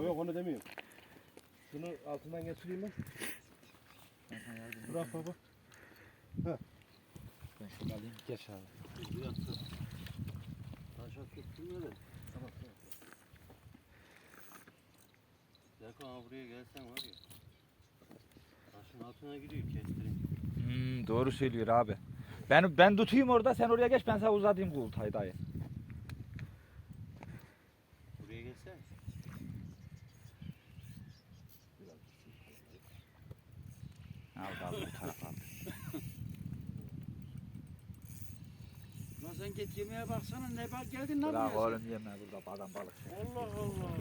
abi. Yok onu demiyorum. Şunu altından geçireyim ben. Bırak baba. Ben şunu alayım. Geç abi. Bir dakika. Taşa tuttum öyle. Tamam tamam. Yakın abi buraya gelsen var ya. Taşın altına giriyor kestireyim. Hmm, doğru söylüyor abi. Ben ben tutayım orada sen oraya geç ben sana uzatayım kultayı dayı. Buraya gelsen. Al al bu tarafa al. Lan sen git yemeğe baksana ne bak geldin lan Bırak buraya oğlum yeme burada adam balık. sen? Allah Allah.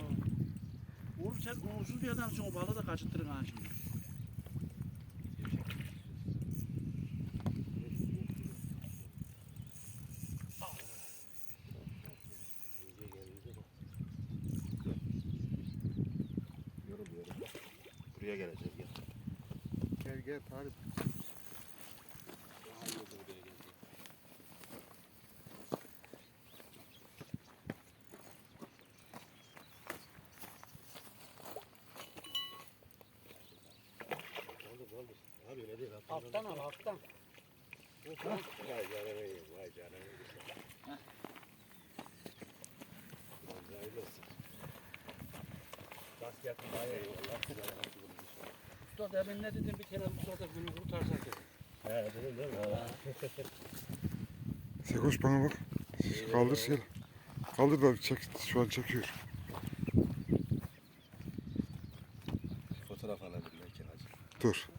Oğlum sen uğursuz bir adamsın o balığı da kaçırttırın ha şimdi. İyice gel iyice bak. Yorum yorum. Buraya geleceğiz gel. Gel gel Tarık. Abi öyle değil. Alttan al alttan. Vay canına yiyeyim, vay canına yiyeyim. Hayırlı olsun. Rast gelsin, vay eyvallah. Size de nasıl bulmuş. Usta demin ne dedim bir kere Mustafa günü kurtarsak dedim. He, dedin değil mi? Sekoş bana bak. Kaldır gel. Kaldır da çek, şu an çekiyor. Fotoğraf alabilir belki hacı. Dur.